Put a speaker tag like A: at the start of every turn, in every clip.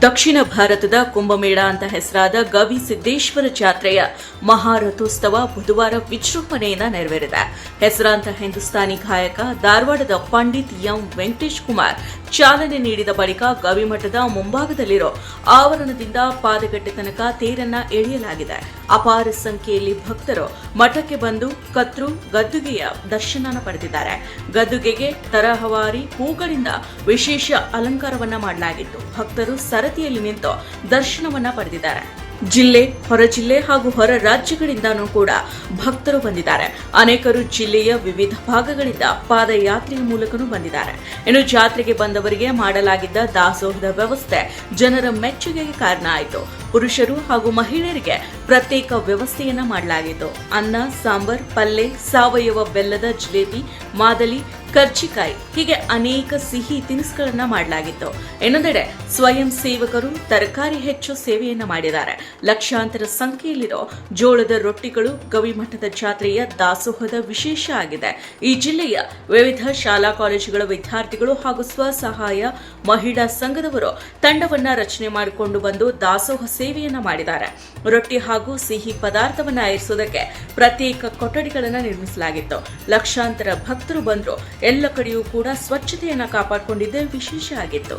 A: ದಕ್ಷಿಣ ಭಾರತದ ಕುಂಭಮೇಳ ಅಂತ ಹೆಸರಾದ ಗವಿ ಸಿದ್ದೇಶ್ವರ ಜಾತ್ರೆಯ ಮಹಾರಥೋತ್ಸವ ಬುಧವಾರ ವಿಜೃಂಭಣೆಯಿಂದ ನೆರವೇರಿದೆ. ಹೆಸರಾಂತ ಹಿಂದೂಸ್ತಾನಿ ಗಾಯಕ ಧಾರವಾಡದ ಪಂಡಿತ್ ಎಂ ವೆಂಕಟೇಶ್ ಕುಮಾರ್ ಚಾಲನೆ ನೀಡಿದ ಬಳಿಕ ಗವಿಮಠದ ಮುಂಭಾಗದಲ್ಲಿರೋ ಆವರಣದಿಂದ ಪಾದಗಟ್ಟೆ ತನಕ ತೇರನ್ನ ಎಳೆಯಲಾಗಿದೆ. ಅಪಾರ ಸಂಖ್ಯೆಯಲ್ಲಿ ಭಕ್ತರು ಮಠಕ್ಕೆ ಬಂದು ಕತ್ರು ಗದ್ದುಗೆಯ ದರ್ಶನ ಪಡೆದಿದ್ದಾರೆ. ಗದ್ದುಗೆಗೆ ತರಹವಾರಿ ಹೂಗಳಿಂದ ವಿಶೇಷ ಅಲಂಕಾರವನ್ನ ಮಾಡಲಾಗಿತ್ತು. ಭಕ್ತರು ಸರತಿಯಲ್ಲಿ ನಿಂತು ದರ್ಶನವನ್ನ ಪಡೆದಿದ್ದಾರೆ. ಜಿಲ್ಲೆ, ಹೊರ ಜಿಲ್ಲೆ ಹಾಗೂ ಹೊರ ರಾಜ್ಯಗಳಿಂದನೂ ಕೂಡ ಭಕ್ತರು ಬಂದಿದ್ದಾರೆ. ಅನೇಕರು ಜಿಲ್ಲೆಯ ವಿವಿಧ ಭಾಗಗಳಿಂದ ಪಾದಯಾತ್ರೆಯ ಮೂಲಕನೂ ಬಂದಿದ್ದಾರೆ. ಇನ್ನು ಜಾತ್ರೆಗೆ ಬಂದವರಿಗೆ ಮಾಡಲಾಗಿದ್ದ ದಾಸೋಹದ ವ್ಯವಸ್ಥೆ ಜನರ ಮೆಚ್ಚುಗೆಗೆ ಕಾರಣ ಆಯಿತು. ಪುರುಷರು ಹಾಗೂ ಮಹಿಳೆಯರಿಗೆ ಪ್ರತ್ಯೇಕ ವ್ಯವಸ್ಥೆಯನ್ನ ಮಾಡಲಾಗಿತ್ತು. ಅನ್ನ, ಸಾಂಬಾರ್, ಪಲ್ಲೆ, ಸಾವಯವ ಬೆಲ್ಲದ ಜಿಲೇಬಿ, ಮಾದಲಿ ಕರ್ಚಿಕಾಯಿ, ಹೀಗೆ ಅನೇಕ ಸಿಹಿ ತಿನಿಸುಗಳನ್ನ ಮಾಡಲಾಗಿತ್ತು. ಇನ್ನೊಂದೆಡೆ ಸ್ವಯಂ ಸೇವಕರು ತರಕಾರಿ ಹೆಚ್ಚು ಸೇವೆಯನ್ನ ಮಾಡಿದ್ದಾರೆ. ಲಕ್ಷಾಂತರ ಸಂಖ್ಯೆಯಲ್ಲಿರೋ ಜೋಳದ ರೊಟ್ಟಿಗಳು ಗವಿಮಠದ ಜಾತ್ರೆಯ ದಾಸೋಹದ ವಿಶೇಷ ಆಗಿದೆ. ಈ ಜಿಲ್ಲೆಯ ವಿವಿಧ ಶಾಲಾ ಕಾಲೇಜುಗಳ ವಿದ್ಯಾರ್ಥಿಗಳು ಹಾಗೂ ಸ್ವಸಹಾಯ ಮಹಿಳಾ ಸಂಘದವರು ತಂಡವನ್ನ ರಚನೆ ಮಾಡಿಕೊಂಡು ಬಂದು ದಾಸೋಹ ಸೇವೆಯನ್ನ ಮಾಡಿದ್ದಾರೆ. ರೊಟ್ಟಿ ಹಾಗೂ ಸಿಹಿ ಪದಾರ್ಥವನ್ನ ಆಯಿಸುವುದಕ್ಕೆ ಪ್ರತ್ಯೇಕ ಕೊಠಡಿಗಳನ್ನು ನಿರ್ಮಿಸಲಾಗಿತ್ತು. ಲಕ್ಷಾಂತರ ಭಕ್ತರು ಬಂದ್ರು. ಎಲ್ಲ ಕಡೆಯೂ ಕೂಡ ಸ್ವಚ್ಛತೆಯನ್ನು ಕಾಪಾಡಿಕೊಂಡಿದ್ದೇ ವಿಶೇಷ ಆಗಿತ್ತು.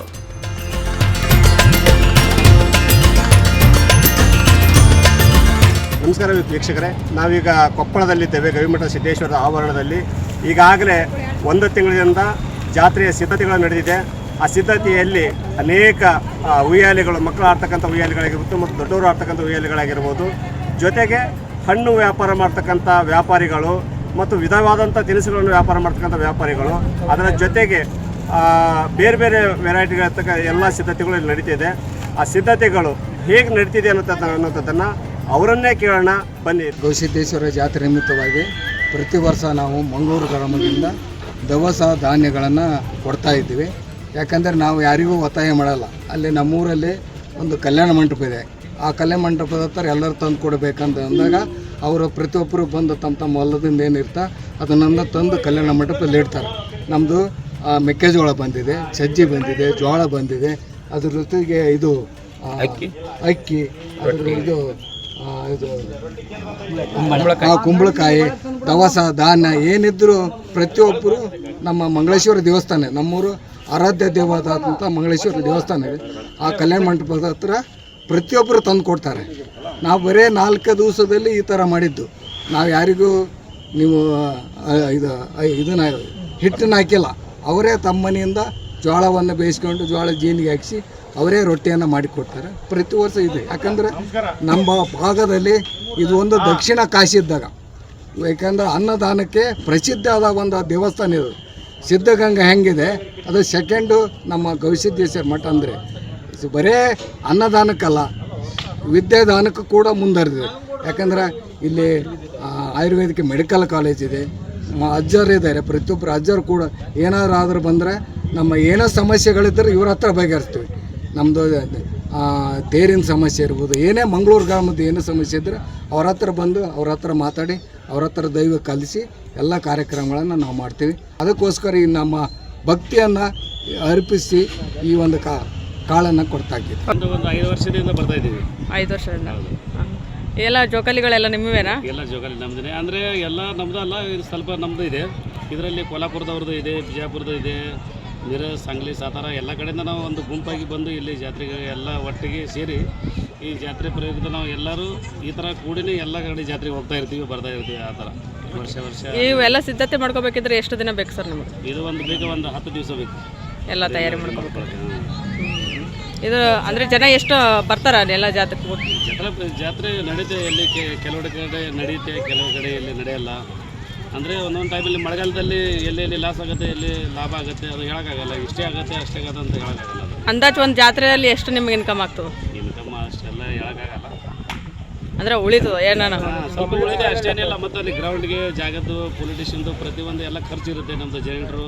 B: ನಮಸ್ಕಾರ ವೀಕ್ಷಕರೇ. ನಾವೀಗ ಕೊಪ್ಪಳದಲ್ಲಿದ್ದೇವೆ ಗವಿಮಠ ಸಿದ್ದೇಶ್ವರದ ಆವರಣದಲ್ಲಿ. ಈಗಾಗಲೇ ಒಂದು ತಿಂಗಳಿನಿಂದ ಜಾತ್ರೆಯ ಸಿದ್ಧತೆಗಳು ನಡೆದಿದೆ. ಆ ಸಿದ್ಧತೆಯಲ್ಲಿ ಅನೇಕ ಉಯ್ಯಾಲೆಗಳು ಮಕ್ಕಳು ಆಡ್ತಕ್ಕಂಥ ಉಯ್ಯಾಲೆಗಳಾಗಿರ್ಬೋದು ಮತ್ತು ದೊಡ್ಡವರು ಆಡ್ತಕ್ಕಂಥ ಉಯ್ಯಾಲೆಗಳಾಗಿರ್ಬೋದು. ಜೊತೆಗೆ ಹಣ್ಣು ವ್ಯಾಪಾರ ಮಾಡ್ತಕ್ಕಂಥ ವ್ಯಾಪಾರಿಗಳು ಮತ್ತು ವಿಧವಾದಂಥ ತಿನಿಸುಗಳನ್ನು ವ್ಯಾಪಾರ ಮಾಡ್ತಕ್ಕಂಥ ವ್ಯಾಪಾರಿಗಳು. ಅದರ ಜೊತೆಗೆ ಬೇರೆ ಬೇರೆ ವೆರೈಟಿಗಳ ಎಲ್ಲ ಸಿದ್ಧತೆಗಳು ಇಲ್ಲಿ ನಡೀತಿದೆ. ಆ ಸಿದ್ಧತೆಗಳು ಹೇಗೆ ನಡೀತಿದೆ ಅನ್ನೋದ ಅನ್ನೋಂಥದ್ದನ್ನು ಅವರನ್ನೇ ಕೇಳೋಣ. ಬನ್ನಿ.
C: ಗವಿಸಿದ್ದೇಶ್ವರ ಜಾತ್ರೆ ನಿಮಿತ್ತವಾಗಿ ಪ್ರತಿ ವರ್ಷ ನಾವು ಮಂಗಳೂರು ಗ್ರಾಮದಿಂದ ದವಸ ಧಾನ್ಯಗಳನ್ನು ಕೊಡ್ತಾ ಇದ್ದೀವಿ. ಯಾಕಂದರೆ ನಾವು ಯಾರಿಗೂ ಒತ್ತಾಯ ಮಾಡಲ್ಲ. ಅಲ್ಲಿ ನಮ್ಮೂರಲ್ಲಿ ಒಂದು ಕಲ್ಯಾಣ ಮಂಟಪ ಇದೆ. ಆ ಕಲೆ ಮಂಟಪದ ಹತ್ರ ಎಲ್ಲರೂ ತಂದು ಕೊಡಬೇಕಂತ ಅಂದಾಗ ಅವರು ಪ್ರತಿಯೊಬ್ಬರು ಬಂದು ತಮ್ಮ ತಮ್ಮ ಹೊಲದಿಂದ ಏನಿರ್ತಾ ಅದನ್ನೆಲ್ಲ ತಂದು ಕಲ್ಯಾಣ ಮಂಟಪದಲ್ಲಿ ಇಡ್ತಾರೆ. ನಮ್ಮದು ಮೆಕ್ಕೆಜೋಳ ಬಂದಿದೆ ಸಜ್ಜಿ ಬಂದಿದೆ ಜೋಳ ಬಂದಿದೆ. ಅದ್ರ ಜೊತೆಗೆ ಇದು ಅಕ್ಕಿ. ಅಕ್ಕಿ ಅದ್ರ ಇದು ಕುಂಬಳಕಾಯಿ. ದವಸ ಧಾನ್ಯ ಏನಿದ್ರು ಪ್ರತಿಯೊಬ್ಬರು ನಮ್ಮ ಮಂಗಳೇಶ್ವರ ದೇವಸ್ಥಾನ ನಮ್ಮೂರು ಆರಾಧ್ಯ ದೇವಾದಂತ ಮಂಗಳೇಶ್ವರ ದೇವಸ್ಥಾನ ಇದೆ. ಆ ಕಲ್ಯಾಣ ಮಂಟಪದ ಹತ್ರ ಪ್ರತಿಯೊಬ್ಬರು ತಂದು ಕೊಡ್ತಾರೆ. ನಾವು ಬರೇ ನಾಲ್ಕು ದಿವಸದಲ್ಲಿ ಈ ಥರ ಮಾಡಿದ್ದು. ನಾವು ಯಾರಿಗೂ ನೀವು ಇದು ಇದನ್ನ ಹಿಟ್ಟನ್ನು ಹಾಕಿಲ್ಲ. ಅವರೇ ತಮ್ಮ ಮನೆಯಿಂದ ಜೋಳವನ್ನು ಬೇಯಿಸ್ಕೊಂಡು ಜೋಳ ಜೀನಿಗೆ ಹಾಕಿಸಿ ಅವರೇ ರೊಟ್ಟಿಯನ್ನು ಮಾಡಿಕೊಡ್ತಾರೆ ಪ್ರತಿ ವರ್ಷ ಇದೆ. ಯಾಕಂದರೆ ನಮ್ಮ ಭಾಗದಲ್ಲಿ ಇದು ಒಂದು ದಕ್ಷಿಣ ಕಾಶಿ ಇದ್ದಾಗ. ಯಾಕಂದ್ರೆ ಅನ್ನದಾನಕ್ಕೆ ಪ್ರಸಿದ್ಧ ಆದ ಒಂದು ದೇವಸ್ಥಾನ ಇದು. ಸಿದ್ಧಗಂಗಾ ಹೆಂಗಿದೆ? ಅದು ಸೆಕೆಂಡು ನಮ್ಮ ಗವಿಸಿದ್ದೇಶ್ವರ ಮಠ ಅಂದರೆ. ಇದು ಬರೇ ಅನ್ನದಾನಕ್ಕಲ್ಲ, ವಿದ್ಯಾದಾನಕ್ಕೂ ಕೂಡ ಮುಂದುವರೆದಿದೆ. ಯಾಕಂದ್ರೆ ಇಲ್ಲಿ ಆಯುರ್ವೇದಿಕ್ ಮೆಡಿಕಲ್ ಕಾಲೇಜ್ ಇದೆ. ಅಜ್ಜರು ಇದ್ದಾರೆ ಪ್ರತಿಯೊಬ್ಬರು ಅಜ್ಜರು ಕೂಡ ಏನಾದ್ರು ಆದರೂ ಬಂದರೆ ನಮ್ಮ ಏನೋ ಸಮಸ್ಯೆಗಳಿದ್ದರೆ ಇವ್ರ ಹತ್ರ ಬಗೆಹರಿಸ್ತೀವಿ. ನಮ್ಮದು ತೇರಿನ ಸಮಸ್ಯೆ ಇರ್ಬೋದು, ಏನೇ ಮಂಗಳೂರು ಗ್ರಾಮದ ಏನೇ ಸಮಸ್ಯೆ ಇದ್ದರೆ ಅವ್ರ ಹತ್ರ ಬಂದು ಅವ್ರ ಹತ್ರ ಮಾತಾಡಿ, ಅವ್ರ ಹತ್ರ ದೈವ ಕಲಿಸಿ ಎಲ್ಲ ಕಾರ್ಯಕ್ರಮಗಳನ್ನು ನಾವು ಮಾಡ್ತೀವಿ. ಅದಕ್ಕೋಸ್ಕರ ಈ ನಮ್ಮ ಭಕ್ತಿಯನ್ನು ಅರ್ಪಿಸಿ ಈ ಒಂದು ಕಾ ಕಾಳನ್ನು ಕೊಡ್ತಾ ಇದ್ದೀವಿ
D: ಒಂದು ಒಂದು ಐದು ವರ್ಷದಿಂದ ಬರ್ತಾ ಇದ್ದೀವಿ.
E: ಐದು ವರ್ಷದಿಂದ. ಎಲ್ಲ ಜೋಕಾಲಿಗಳೆಲ್ಲ ನಿಮ್ಮವೇನಾ?
D: ಎಲ್ಲ ಜೋಕಾಲಿ ನಮ್ದೇ ಅಂದರೆ ಎಲ್ಲ ನಮ್ದು ಅಲ್ಲ ಇದು ಸ್ವಲ್ಪ ನಮ್ಮದು ಇದೆ. ಇದರಲ್ಲಿ ಕೋಲಾಪುರದವ್ರದ್ದು ಇದೆ ಬಿಜಾಪುರದ ಇದೆ ನಿರ ಸಂಗ್ಲಿ ಸಾತಾರ ಎಲ್ಲ ಕಡೆಯಿಂದ ನಾವು ಒಂದು ಗುಂಪಾಗಿ ಬಂದು ಇಲ್ಲಿ ಜಾತ್ರೆಗೆ ಎಲ್ಲ ಒಟ್ಟಿಗೆ ಸೇರಿ ಈ ಜಾತ್ರೆ ಪ್ರಯುಕ್ತ ನಾವು ಎಲ್ಲರೂ ಈ ಥರ ಕೂಡಿನೇ ಎಲ್ಲ ಕಡೆ ಜಾತ್ರೆಗೆ ಹೋಗ್ತಾ ಇರ್ತೀವಿ ಬರ್ತಾ ಇರ್ತೀವಿ ಆ ಥರ. ವರ್ಷ ವರ್ಷ.
E: ಇವೆಲ್ಲ ಸಿದ್ಧತೆ ಮಾಡ್ಕೋಬೇಕಿದ್ರೆ ಎಷ್ಟು ದಿನ ಬೇಕು ಸರ್ ನಮಗೆ?
D: ಇದು ಒಂದು ಬೇಕು ಒಂದು ಹತ್ತು ದಿವಸ ಬೇಕು.
E: ಎಲ್ಲ ತಯಾರಿ ಮಾಡ್ಕೋಬೇಕು. ಇದು ಅಂದರೆ ಜನ ಎಷ್ಟು ಬರ್ತಾರ ಅಲ್ಲೆಲ್ಲ ಜಾತ್ರೆಗೆ
D: ಜಾತ್ರೆ ಜಾತ್ರೆ ನಡೀತೆ ಎಲ್ಲಿ ಕೆ- ಕೆಲವು ಕಡೆ ನಡೀತೆ ಕೆಲವು ಕಡೆ ಎಲ್ಲಿ ನಡೆಯಲ್ಲ. ಅಂದರೆ ಒಂದೊಂದು ಟೈಮಲ್ಲಿ ಮಳೆಗಾಲದಲ್ಲಿ ಎಲ್ಲಿ ಲಾಸ್ ಆಗುತ್ತೆ ಎಲ್ಲಿ ಲಾಭ ಆಗುತ್ತೆ ಅದು ಹೇಳೋಕ್ಕಾಗಲ್ಲ. ಇಷ್ಟೇ ಆಗುತ್ತೆ ಅಷ್ಟೇ ಆಗುತ್ತೆ ಅಂತ ಹೇಳೋಕ್ಕಾಗಲ್ಲ ಆಗಲ್ಲ
E: ಅಂದಾಜು ಒಂದು ಜಾತ್ರೆಯಲ್ಲಿ ಎಷ್ಟು ನಿಮ್ಗೆ ಇನ್ಕಮ್ ಆಗ್ತದೆ?
D: ಇನ್ಕಮ್ ಅಷ್ಟೆಲ್ಲ ಹೇಳೋಕ್ಕಾಗಲ್ಲ.
E: ಅಂದರೆ ಉಳಿತು ಏನಾನ?
D: ಸ್ವಲ್ಪ ಉಳಿದೆ ಅಷ್ಟೇನಿಲ್ಲ ಮತ್ತು ಅಲ್ಲಿ ಗ್ರೌಂಡ್ಗೆ ಜಾಗದ್ದು ಪೊಲಿಟಿಷಿಯನ್ದು ಪ್ರತಿಯೊಂದು ಎಲ್ಲ ಖರ್ಚು ಇರುತ್ತೆ ನಮ್ಮದು ಜನರು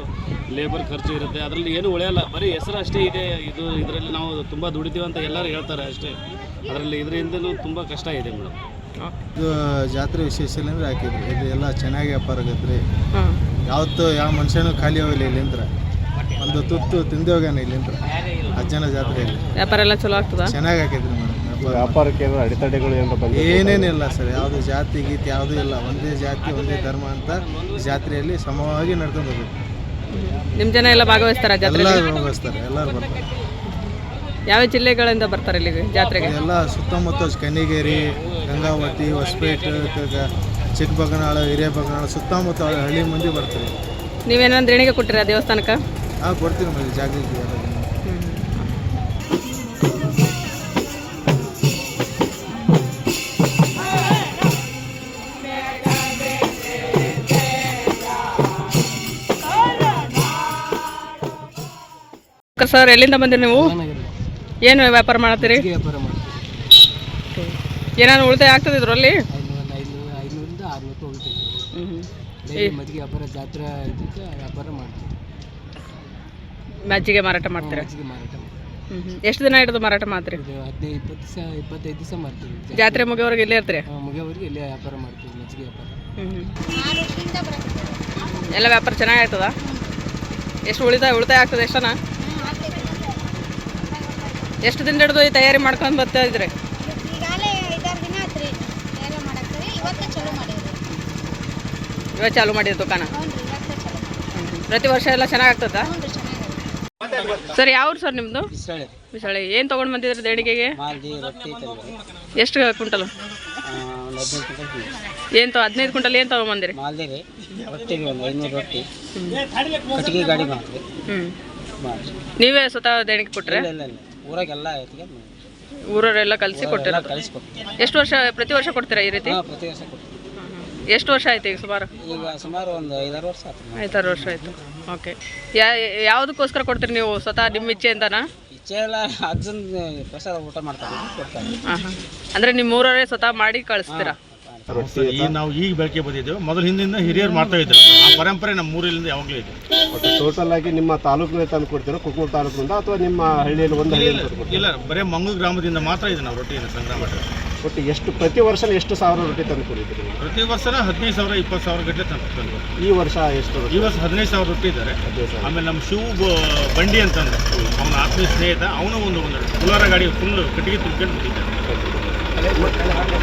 D: ಲೇಬರ್ ಖರ್ಚು ಇರುತ್ತೆ. ಅದರಲ್ಲಿ ಏನು ಉಳಿಯಲ್ಲ ಬರೀ ಹೆಸರು ಅಷ್ಟೇ ಇದೆ ಇದು ಇದರಲ್ಲಿ ನಾವು ತುಂಬ ದುಡಿತೀವಿ ಅಂತ ಎಲ್ಲರೂ ಹೇಳ್ತಾರೆ ಅಷ್ಟೇ. ಅದರಲ್ಲಿ ಇದರಿಂದಲೂ ತುಂಬ ಕಷ್ಟ ಇದೆ ಮೇಡಮ್.
F: ಇದು ಜಾತ್ರೆ ವಿಶೇಷ ಅಂದ್ರೆ ಹಾಕಿದ್ರಿ. ಇದು ಎಲ್ಲ ಚೆನ್ನಾಗಿ ವ್ಯಾಪಾರ ಆಗತ್ರಿ.
E: ಹಾಂ.
F: ಯಾವತ್ತು ಯಾವ ಮನುಷ್ಯನೂ ಖಾಲಿ ಹೋಗಿಲ್ಲ ಇಲ್ಲಿಂದ್ರ ಒಂದು ತುತ್ತು ತಿಂದೆ ಹೋಗ್ಯಾನ ಇಲ್ಲಿಂದ್ರ ಅಜ್ಜನ ಜಾತ್ರೆಯಲ್ಲಿ.
E: ವ್ಯಾಪಾರ ಎಲ್ಲ ಚಲೋ ಆಗ್ತದ?
F: ಚೆನ್ನಾಗಿ ಹಾಕಿದ್ರಿ
B: ವ್ಯಾಪಾರಕ್ಕೆ ಏನಾದ್ರು ಅಡೆತಡೆಗಳು ಏನಾದ್ರು ಬಂದು
F: ಏನೇನಿಲ್ಲ ಸರ್ ಯಾವುದು ಜಾತಿ ಗೀತಿ ಯಾವುದೂ ಇಲ್ಲ. ಒಂದೇ ಜಾತಿ ಒಂದೇ ಧರ್ಮ ಅಂತ ಜಾತ್ರೆಯಲ್ಲಿ ಸಮವಾಗಿ ನಡ್ಕೊಂಡು ಹೋಗ್ಬೇಕು.
E: ನಿಮ್ಮ ಜನ ಎಲ್ಲ ಭಾಗವಹಿಸ್ತಾರ ಜಾತ್ರೆ
F: ಎಲ್ಲರೂ ಹೋಗಿಸ್ತಾರೆ ಎಲ್ಲರೂ ಬರ್ತಾರೆ.
E: ಯಾವ ಜಿಲ್ಲೆಗಳಿಂದ ಬರ್ತಾರೆ ಇಲ್ಲಿಗೆ ಜಾತ್ರೆಗೆ?
F: ಎಲ್ಲ ಸುತ್ತಮುತ್ತ ಕನ್ನಿಗೇರಿ ಗಂಗಾವತಿ ಹೊಸಪೇಟೆ ಕ- ಹಿರಿಯ ಹಿರೇಬಗನಾಳ ಸುತ್ತಮುತ್ತ ಹಳ್ಳಿ ಮಂದಿ ಬರ್ತಾರೆ.
E: ನೀವೇನಂದ್ರೆ ದೇಣಿಗೆ ಕೊಟ್ಟಿರ ದೇವಸ್ಥಾನಕ್ಕೆ?
F: ಹಾಂ ಕೊಡ್ತೀವಿ ಜಾಗೃತಿ ಎಲ್ಲ.
E: ಸರ್ ಎಲ್ಲಿಂದ ಬಂದಿರಿ ನೀವು? ಏನು ವ್ಯಾಪಾರ ಮಾಡ್ತೀರಿ ಏನಾದ್ರು ಉಳಿತಾಯ ಆಗ್ತದೆ ಇದರಲ್ಲಿ?
G: ಐನೂರಿಂದ ಆರುನೂರು ಉಳಿತೈತಿ ಮಜ್ಜಿಗೆ ವ್ಯಾಪಾರ ಜಾತ್ರೆ ಇದಕ್ಕೆ ವ್ಯಾಪಾರ ಮಾಡ್ತೀವಿ.
E: ಮಜ್ಜಿಗೆ ಮಾರಾಟ ಮಾಡ್ತೀರಾ?
G: ಮಜ್ಜಿಗೆ ಮಾರಾಟ ಮಾಡ್ತೀವಿ.
E: ಎಷ್ಟು ದಿನ ಹಿಡಿದು ಮಾರಾಟ ಮಾಡ್ತೀರಿ?
G: ಇದು ಹದಿನೈದು ಇಪ್ಪತ್ತು ದಿವಸ ಇಪ್ಪತ್ತೈದು ದಿವಸ ಮಾಡ್ತೀವಿ.
E: ಜಾತ್ರೆ. ಮುಗಿಯೋವರೆಗೆ ಇಲ್ಲೇ ಇರ್ತೀರಿ?
G: ಆ, ಮುಗಿಯೋವರೆಗೆ ಇಲ್ಲೇ ವ್ಯಾಪಾರ ಮಾಡ್ತೀವಿ ಮಜ್ಜಿಗೆ ವ್ಯಾಪಾರ.
E: ಎಲ್ಲ ವ್ಯಾಪಾರ ಚೆನ್ನಾಗಿ ಆಯ್ತದ? ಎಷ್ಟು ಉಳಿತಾಯ ಉಳಿತಾಯ ಆಗ್ತದೆ ಎಷ್ಟನ? ಎಷ್ಟು ದಿನ ಹಿಡಿದು ಈ ತಯಾರಿ ಮಾಡ್ಕೊಂಡು ಬರ್ತಾ ಇದ್ರಿ?
H: ಈಗಾಗಲೇ ಐದಾರು ದಿನ ಆತ್ರಿ ತಯಾರಿ ಮಾಡಾಕ್ತೀವಿ. ಇವತ್ತು ಚಲೋ
E: ಇವಾಗ ಚಾಲು ಮಾಡಿದ ದುಕಾನ? ಪ್ರತಿ ವರ್ಷ ಎಲ್ಲ ಚೆನ್ನಾಗಿ ಆಗ್ತದ?
H: ಹ್ಞೂ ರೀ ಚೆನ್ನಾಗಿ
E: ಸರ್ ಯಾವ ಸರ್ ನಿಮ್ಮದು
G: ಬಿಸಾಳೆ
E: ಏನು ತೊಗೊಂಡು ಬಂದಿದ್ರಿ ದೇಣಿಗೆಗೆ? ಎಷ್ಟು ಕ್ವಿಂಟಲ್
G: ಏನ್ ಹದಿನೈದು ಕ್ವಿಂಟಲ್
E: ಏನು ತೊ ಹದಿನೈದು ಕ್ವಿಂಟಲ್ ಏನು ತೊಗೊಂಬಂದಿರಿ
G: ಮಾಲ್ದಿ ರೀ. ರೊಟ್ಟಿ ರೀ ಒಂದು ಐನೂರು ರೊಟ್ಟಿ. ಕಟ್ಟಿಗೆ ಗಾಡಿ ಮಾಡ್ರಿ
E: ಹ್ಞೂ ನೀವೇ ಸ್ವತಃ ದೇಣಿಗೆ
G: ಇಲ್ಲ. ಊರಾಗೆಲ್ಲ
E: ಊರವರೆಲ್ಲ ಕಲಿಸಿ ಕೊಟ್ಟಿರ.
G: ಕಳಿಸ್ಕೊಡ್ತೀವಿ
E: ಎಷ್ಟು ವರ್ಷ ಪ್ರತಿ ವರ್ಷ ಕೊಡ್ತೀರಾ ಈ ರೀತಿ?
G: ಹಾಂ ಪ್ರತಿ ವರ್ಷ ಕೊಡ್ತೀವಿ.
E: ಎಷ್ಟು ವರ್ಷ ಆಯ್ತು ಈಗ ಸುಮಾರು?
G: ಈಗ ಸುಮಾರು ಒಂದು ಐದಾರು ವರ್ಷ ಆಯ್ತು.
E: ಐದಾರು ವರ್ಷ ಆಯ್ತು. ಓಕೆ. ಯಾ ಯಾವುದಕ್ಕೋಸ್ಕರ ಕೊಡ್ತೀರಿ ನೀವು ಸ್ವತಃ ನಿಮ್ಮ ಇಚ್ಛೆಯಿಂದನಾ
G: ಈಚೆ ಎಲ್ಲ ಅಜ್ಜನ್ ಪ್ರಸಾದ ಊಟ ಮಾಡ್ತಾರೆ ಕೊಡ್ತಾರೆ.
E: ಹಾಂ ಹಾಂ ಅಂದರೆ ನಿಮ್ಮ ಊರವರೇ ಸ್ವತಃ ಮಾಡಿ ಕಳಿಸ್ತೀರಾ?
I: ಈ ನಾವು ಈಗ ಬೆಳಕೆ ಬಂದಿದ್ದೇವೆ ಮೊದಲ ಹಿಂದಿನ ಹಿರಿಯರು ಮಾಡ್ತಾ ಇದ್ರು ಆ ಪರಂಪರೆ ನಮ್ಮ ಊರಿಲಿಂದ ಯಾವಾಗಲೂ ಇದೆ
B: ಒಟ್ಟು ಟೋಟಲ್ ಆಗಿ ನಿಮ್ಮ ತಾಲೂಕಿನ ತಂದು ಕೊಡ್ತೀರಾ ಕುಕ್ಕೂರು ತಾಲೂಕಿನಿಂದ ಅಥವಾ ನಿಮ್ಮ ಹಳ್ಳಿಯಲ್ಲಿ ಒಂದು ಹಳ್ಳಿಯಲ್ಲಿ ತಂದು ಕೊಡ್ತೀರಾ?
I: ಇಲ್ಲ ಬರೀ ಮಂಗು ಗ್ರಾಮದಿಂದ ಮಾತ್ರ ಇದೆ ನಾವು ರೊಟ್ಟಿಯನ್ನು ಸಂಗ್ರಹ ಮಾಡಿರೋದು
B: ಒಟ್ಟು ಎಷ್ಟು ಪ್ರತಿ ವರ್ಷ ಎಷ್ಟು ಸಾವಿರ ರೊಟ್ಟಿ ತಂದು ಕೊಡಿದ್ರಿ ನೀವು?
I: ಪ್ರತಿ ವರ್ಷ ಹದಿನೈದು ಸಾವಿರ ಇಪ್ಪತ್ತು ಸಾವಿರ ಗಟ್ಟಲೆ ತಂದು ತಂದು
B: ಈ ವರ್ಷ ಎಷ್ಟು
I: ಈ ವರ್ಷ ಹದಿನೈದು ಸಾವಿರ ರೊಟ್ಟಿ ಇದ್ದಾರೆ
B: ಹದಿನೈದು ಸಾವಿರ.
I: ಆಮೇಲೆ ನಮ್ಮ ಶಿವ ಬ- ಬಂಡಿ ಅಂತಂದು ಅವನ ಆತ್ಮೀಯ ಸ್ನೇಹಿತ ಅವನು ಒಂದು ಒಂದು ಕುಲಾರ ಗಾಡಿ ಫುಲ್ ಕಟ್ಟಿಗೆ ತುಂಬ್ಕೊಂಡು ಬಿಟ್ಟಿದ್ದಾರೆ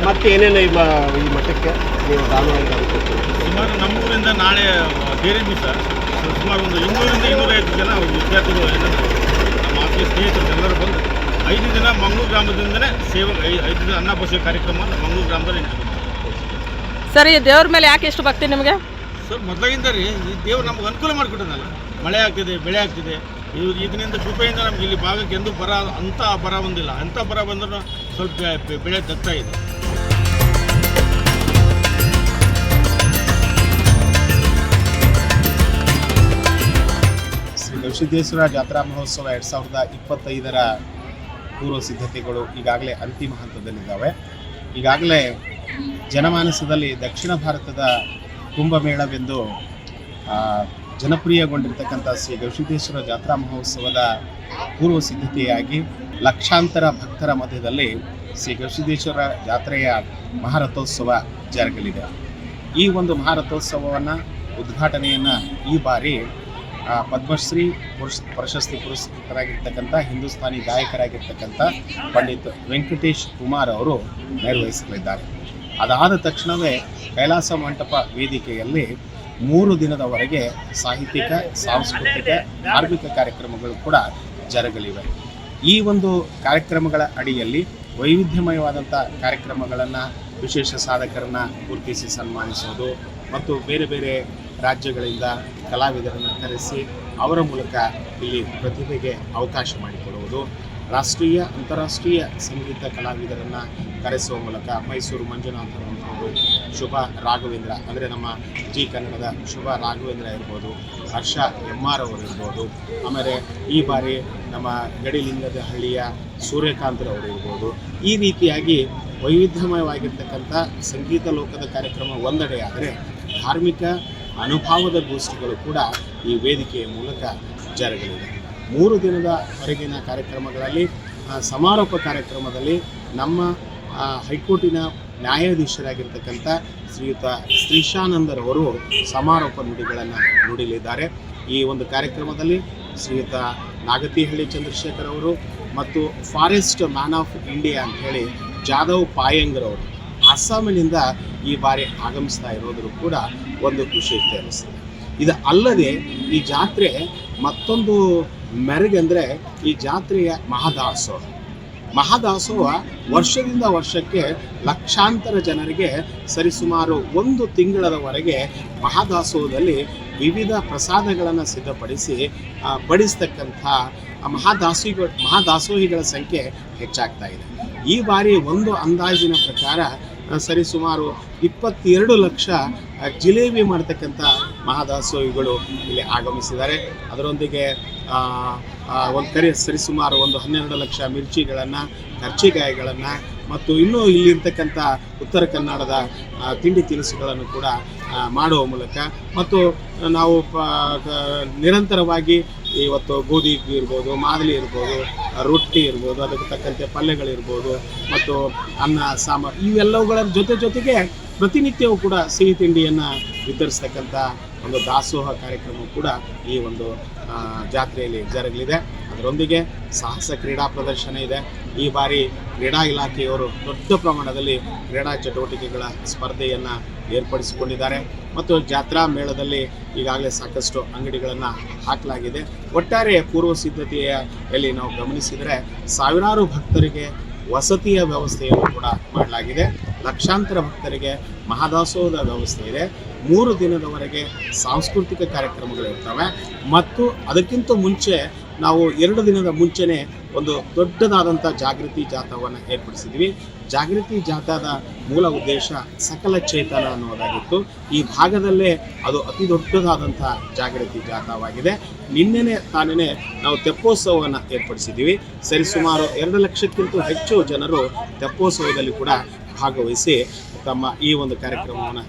B: ಮತ್ತೆ ಏನೇನು ಈ ಮಠಕ್ಕೆ ನೀವು ದಾನವಾಗಿ?
I: ಸುಮಾರು ನಮ್ಮೂರಿಂದ ನಾಳೆ ಬೇರೆ ದಿವಸ ಸುಮಾರು ಒಂದು ಇನ್ನೂರಿಂದ ಇನ್ನೂರೈವತ್ತು ಜನ ವಿದ್ಯಾರ್ಥಿಗಳು ಏನಂತ ನಮ್ಮ ಆತ್ಮೀಯ ಸ್ನೇಹಿತರು ಎಲ್ಲರೂ ಬಂದು ಐದು ದಿನ ಮಂಗಳೂರು ಗ್ರಾಮದಿಂದನೇ ಸೇವೆ ಐದು ದಿನ ಅನ್ನಭಾಷೆ ಕಾರ್ಯಕ್ರಮ ಮಂಗಳೂರು ಗ್ರಾಮದಲ್ಲಿ ಸರಿ
E: ಸರ್ ಈ ದೇವ್ರ ಮೇಲೆ ಯಾಕೆ ಎಷ್ಟು ಭಕ್ತಿ ನಿಮಗೆ?
I: ಸರ್ ಮೊದಲಾಗಿಂದ ರೀ ಈ ದೇವ್ರು ನಮ್ಗೆ ಅನುಕೂಲ ಮಾಡಿಕೊಟ್ಟನಲ್ಲ ಮಳೆ ಆಗ್ತಿದೆ ಬೆಳೆ ಆಗ್ತಿದೆ. ಇವ್ರು ಇದರಿಂದ ಕೃಪೆಯಿಂದ ನಮ್ಗೆ ಇಲ್ಲಿ ಭಾಗಕ್ಕೆ ಎಂದೂ ಬರ ಅಂಥ ಬರ ಬಂದಿಲ್ಲ. ಅಂಥ ಬರ ಬಂದ್ರೂ ಸ್ವಲ್ಪ ಬೆಳೆ ದತ್ತ ಇದೆ
J: ಶ್ರೀ ಗವಿಸಿದ್ದೇಶ್ವರ ಜಾತ್ರಾ ಮಹೋತ್ಸವ ಎರಡು ಸಾವಿರದ ಇಪ್ಪತ್ತೈದರ ಪೂರ್ವ ಸಿದ್ಧತೆಗಳು ಈಗಾಗಲೇ ಅಂತಿಮ ಹಂತದಲ್ಲಿದ್ದಾವೆ. ಈಗಾಗಲೇ ಜನಮಾನಸದಲ್ಲಿ ದಕ್ಷಿಣ ಭಾರತದ ಕುಂಭಮೇಳವೆಂದು ಜನಪ್ರಿಯಗೊಂಡಿರ್ತಕ್ಕಂಥ ಶ್ರೀ ಗವಿಸಿದ್ದೇಶ್ವರ ಜಾತ್ರಾ ಮಹೋತ್ಸವದ ಪೂರ್ವ ಸಿದ್ಧತೆಯಾಗಿ ಲಕ್ಷಾಂತರ ಭಕ್ತರ ಮಧ್ಯದಲ್ಲಿ ಶ್ರೀ ಗವಿಸಿದ್ದೇಶ್ವರ ಜಾತ್ರೆಯ ಮಹಾರಥೋತ್ಸವ ಜರುಗಲಿದೆ. ಈ ಒಂದು ಮಹಾರಥೋತ್ಸವವನ್ನು, ಉದ್ಘಾಟನೆಯನ್ನು ಈ ಬಾರಿ ಪದ್ಮಶ್ರೀ ಪುರಸ್ ಪ್ರಶಸ್ತಿ ಪುರಸ್ಕೃತರಾಗಿರ್ತಕ್ಕಂಥ, ಹಿಂದೂಸ್ತಾನಿ ಗಾಯಕರಾಗಿರ್ತಕ್ಕಂಥ ಪಂಡಿತ್ ವೆಂಕಟೇಶ್ ಕುಮಾರ್ ಅವರು ನಿರ್ವಹಿಸಲಿದ್ದಾರೆ. ಅದಾದ ತಕ್ಷಣವೇ ಕೈಲಾಸ ಮಂಟಪ ವೇದಿಕೆಯಲ್ಲಿ ಮೂರು ದಿನದವರೆಗೆ ಸಾಹಿತ್ಯಿಕ, ಸಾಂಸ್ಕೃತಿಕ, ಧಾರ್ಮಿಕ ಕಾರ್ಯಕ್ರಮಗಳು ಕೂಡ ಜರುಗಲಿವೆ. ಈ ಒಂದು ಕಾರ್ಯಕ್ರಮಗಳ ಅಡಿಯಲ್ಲಿ ವೈವಿಧ್ಯಮಯವಾದಂಥ ಕಾರ್ಯಕ್ರಮಗಳನ್ನು ವಿಶೇಷ ಸಾಧಕರನ್ನು ಗುರುತಿಸಿ ಸನ್ಮಾನಿಸೋದು ಮತ್ತು ಬೇರೆ ಬೇರೆ ರಾಜ್ಯಗಳಿಂದ ಕಲಾವಿದರನ್ನು ಕರೆಸಿ ಅವರ ಮೂಲಕ ಇಲ್ಲಿ ಪ್ರತಿಭೆಗೆ ಅವಕಾಶ ಮಾಡಿಕೊಡುವುದು. ರಾಷ್ಟ್ರೀಯ, ಅಂತಾರಾಷ್ಟ್ರೀಯ ಸಂಗೀತ ಕಲಾವಿದರನ್ನು ಕರೆಸುವ ಮೂಲಕ ಮೈಸೂರು ಮಂಜುನಾಥ್ ಅನ್ನುವಂಥವ್ರು ಶುಭ ರಾಘವೇಂದ್ರ ಅಂದರೆ ನಮ್ಮ ಜಿ ಕನ್ನಡದ ಶುಭ ರಾಘವೇಂದ್ರ ಇರ್ಬೋದು, ಹರ್ಷ ಎಂ ಆರ್ ಅವರು ಇರ್ಬೋದು, ಆಮೇಲೆ ಈ ಬಾರಿ ನಮ್ಮ ಗಡಿಲಿಂಗದ ಹಳ್ಳಿಯ ಸೂರ್ಯಕಾಂತರವರು ಇರ್ಬೋದು. ಈ ರೀತಿಯಾಗಿ ವೈವಿಧ್ಯಮಯವಾಗಿರ್ತಕ್ಕಂಥ ಸಂಗೀತ ಲೋಕದ ಕಾರ್ಯಕ್ರಮ ಒಂದೆಡೆ ಆದರೆ ಧಾರ್ಮಿಕ ಅನುಭವದ ಗೋಷ್ಠಿಗಳು ಕೂಡ ಈ ವೇದಿಕೆಯ ಮೂಲಕ ಜರುಗಲಿದೆ ಮೂರು ದಿನದ ಹೊರಗಿನ ಕಾರ್ಯಕ್ರಮಗಳಲ್ಲಿ ಸಮಾರೋಪ ಕಾರ್ಯಕ್ರಮದಲ್ಲಿ ನಮ್ಮ ಹೈಕೋರ್ಟಿನ ನ್ಯಾಯಾಧೀಶರಾಗಿರ್ತಕ್ಕಂಥ ಶ್ರೀಯುತ ಶ್ರೀಶಾನಂದರವರು ಸಮಾರೋಪ ನುಡಿಗಳನ್ನು ನುಡಿಲಿದ್ದಾರೆ. ಈ ಒಂದು ಕಾರ್ಯಕ್ರಮದಲ್ಲಿ ಶ್ರೀಯುತ ನಾಗತಿಹಳ್ಳಿ ಚಂದ್ರಶೇಖರ್ ಅವರು ಮತ್ತು ಫಾರೆಸ್ಟ್ ಮ್ಯಾನ್ ಆಫ್ ಇಂಡಿಯಾ ಅಂತ ಹೇಳಿ ಜಾಧವ್ ಪಾಯಂಗ್ರವರು ಅಸ್ಸಾಮಿನಿಂದ ಈ ಬಾರಿ ಆಗಮಿಸ್ತಾ ಇರೋದ್ರು ಕೂಡ ಒಂದು ಖುಷಿ ಅನಿಸ್ತದೆ ಇದು ಅಲ್ಲದೆ ಈ ಜಾತ್ರೆ ಮತ್ತೊಂದು ಮೆರುಗಂದರೆ ಈ ಜಾತ್ರೆಯ ಮಹಾದಾಸೋಹ. ಮಹಾದಾಸೋಹ ವರ್ಷದಿಂದ ವರ್ಷಕ್ಕೆ ಲಕ್ಷಾಂತರ ಜನರಿಗೆ ಸರಿಸುಮಾರು ಒಂದು ತಿಂಗಳವರೆಗೆ ಮಹಾದಾಸೋಹದಲ್ಲಿ ವಿವಿಧ ಪ್ರಸಾದಗಳನ್ನು ಸಿದ್ಧಪಡಿಸಿ ಬಡಿಸ್ತಕ್ಕಂಥ ಮಹಾದಾಸೋಹಿ ಮಹಾದಾಸೋಹಿಗಳ ಸಂಖ್ಯೆ ಹೆಚ್ಚಾಗ್ತಾ ಇದೆ. ಈ ಬಾರಿ ಒಂದು ಅಂದಾಜಿನ ಪ್ರಕಾರ ಸರಿಸುಮಾರು ಇಪ್ಪತ್ತೆರಡು ಲಕ್ಷ ಜಿಲೇಬಿ ಮಾಡ್ತಕ್ಕಂಥ ಮಹಾದಾಸೋಹಿಗಳು ಇಲ್ಲಿ ಆಗಮಿಸಿದ್ದಾರೆ. ಅದರೊಂದಿಗೆ ಒಂದು ಕರೆ ಸರಿಸುಮಾರು ಒಂದು ಹನ್ನೆರಡು ಲಕ್ಷ ಮಿರ್ಚಿಗಳನ್ನು ಕರ್ಚಿಕಾಯಿಗಳನ್ನು ಮತ್ತು ಇನ್ನೂ ಇಲ್ಲಿರ್ತಕ್ಕಂಥ ಉತ್ತರ ಕನ್ನಡದ ತಿಂಡಿ ತಿನಿಸುಗಳನ್ನು ಕೂಡ ಮಾಡುವ ಮೂಲಕ ಮತ್ತು ನಾವು ನಿರಂತರವಾಗಿ ಇವತ್ತು ಗೋಧಿ ಇರ್ಬೋದು, ಮಾದಲಿ ಇರ್ಬೋದು, ರೊಟ್ಟಿ ಇರ್ಬೋದು, ಅದಕ್ಕೆ ತಕ್ಕಂತೆ ಪಲ್ಯಗಳಿರ್ಬೋದು ಮತ್ತು ಅನ್ನ, ಸಾಂಬಾರು ಇವೆಲ್ಲವುಗಳ ಜೊತೆ ಜೊತೆಗೆ ಪ್ರತಿನಿತ್ಯವೂ ಕೂಡ ಸಿಹಿ ತಿಂಡಿಯನ್ನು ವಿತರಿಸ್ತಕ್ಕಂಥ ಒಂದು ದಾಸೋಹ ಕಾರ್ಯಕ್ರಮ ಕೂಡ ಈ ಒಂದು ಜಾತ್ರೆಯಲ್ಲಿ ಜರುಗಲಿದೆ. ಅದರೊಂದಿಗೆ ಸಾಹಸ ಕ್ರೀಡಾ ಪ್ರದರ್ಶನ ಇದೆ. ಈ ಬಾರಿ ಕ್ರೀಡಾ ಇಲಾಖೆಯವರು ದೊಡ್ಡ ಪ್ರಮಾಣದಲ್ಲಿ ಕ್ರೀಡಾ ಚಟುವಟಿಕೆಗಳ ಸ್ಪರ್ಧೆಯನ್ನು ಏರ್ಪಡಿಸಿಕೊಂಡಿದ್ದಾರೆ. ಮತ್ತು ಜಾತ್ರಾ ಮೇಳದಲ್ಲಿ ಈಗಾಗಲೇ ಸಾಕಷ್ಟು ಅಂಗಡಿಗಳನ್ನು ಹಾಕಲಾಗಿದೆ. ಒಟ್ಟಾರೆ ಪೂರ್ವ ಸಿದ್ಧತೆಯಲ್ಲಿ ನಾವು ಗಮನಿಸಿದರೆ ಸಾವಿರಾರು ಭಕ್ತರಿಗೆ ವಸತಿಯ ವ್ಯವಸ್ಥೆಯನ್ನು ಕೂಡ ಮಾಡಲಾಗಿದೆ. ಲಕ್ಷಾಂತರ ಭಕ್ತರಿಗೆ ಮಹಾದಾಸೋಹದ ವ್ಯವಸ್ಥೆ ಇದೆ. ಮೂರು ದಿನದವರೆಗೆ ಸಾಂಸ್ಕೃತಿಕ ಕಾರ್ಯಕ್ರಮಗಳಿರ್ತವೆ ಮತ್ತು ಅದಕ್ಕಿಂತ ಮುಂಚೆ ನಾವು ಎರಡು ದಿನದ ಮುಂಚೆನೇ ಒಂದು ದೊಡ್ಡದಾದಂಥ ಜಾಗೃತಿ ಜಾಥಾವನ್ನು ಏರ್ಪಡಿಸಿದ್ವಿ. ಜಾಗೃತಿ ಜಾಥಾದ ಮೂಲ ಉದ್ದೇಶ ಸಕಲ ಚೇತನ ಅನ್ನೋದಾಗಿತ್ತು ಈ ಭಾಗದಲ್ಲೇ ಅದು ಅತಿ ದೊಡ್ಡದಾದಂಥ ಜಾಗೃತಿ ಜಾಥಾವಾಗಿದೆ. ನಿನ್ನೆನೆ ತಾನೇ ನಾವು ತೆಪ್ಪೋತ್ಸವವನ್ನು ಏರ್ಪಡಿಸಿದ್ದೀವಿ. ಸರಿಸುಮಾರು ಎರಡು ಲಕ್ಷಕ್ಕಿಂತ ಹೆಚ್ಚು ಜನರು ತೆಪ್ಪೋತ್ಸವದಲ್ಲಿ ಕೂಡ ಭಾಗವಹಿಸಿ ತಮ್ಮ ಈ ಒಂದು ಕಾರ್ಯಕ್ರಮವನ್ನು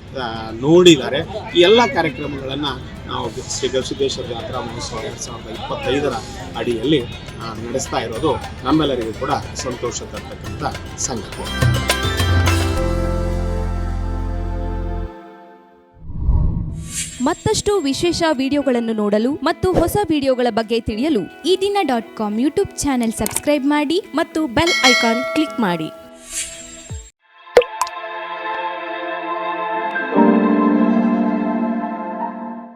J: ನೋಡಿದ್ದಾರೆ. ಈ ಎಲ್ಲ ಕಾರ್ಯಕ್ರಮಗಳನ್ನು ನಾವು ಶ್ರೀ ಗವಿಸಿದ್ದೇಶ್ವರ ಜಾತ್ರಾ ಮಹೋತ್ಸವ ಎರಡು ಸಾವಿರದ ಇಪ್ಪತ್ತೈದರ ಅಡಿಯಲ್ಲಿ ನಡೆಸ್ತಾ ಇರೋದು ನಮ್ಮೆಲ್ಲರಿಗೂ ಕೂಡ ಸಂತೋಷ ತರ್ತಕ್ಕಂಥ ಸಂಗತಿ.
K: ಮತ್ತಷ್ಟು ವಿಶೇಷ ವಿಡಿಯೋಗಳನ್ನು ನೋಡಲು ಮತ್ತು ಹೊಸ ವಿಡಿಯೋಗಳ ಬಗ್ಗೆ ತಿಳಿಯಲು Ee Dina dot com YouTube channel subscribe ಮಾಡಿ ಮತ್ತು ಬೆಲ್ ಐಕಾನ್ ಕ್ಲಿಕ್ ಮಾಡಿ.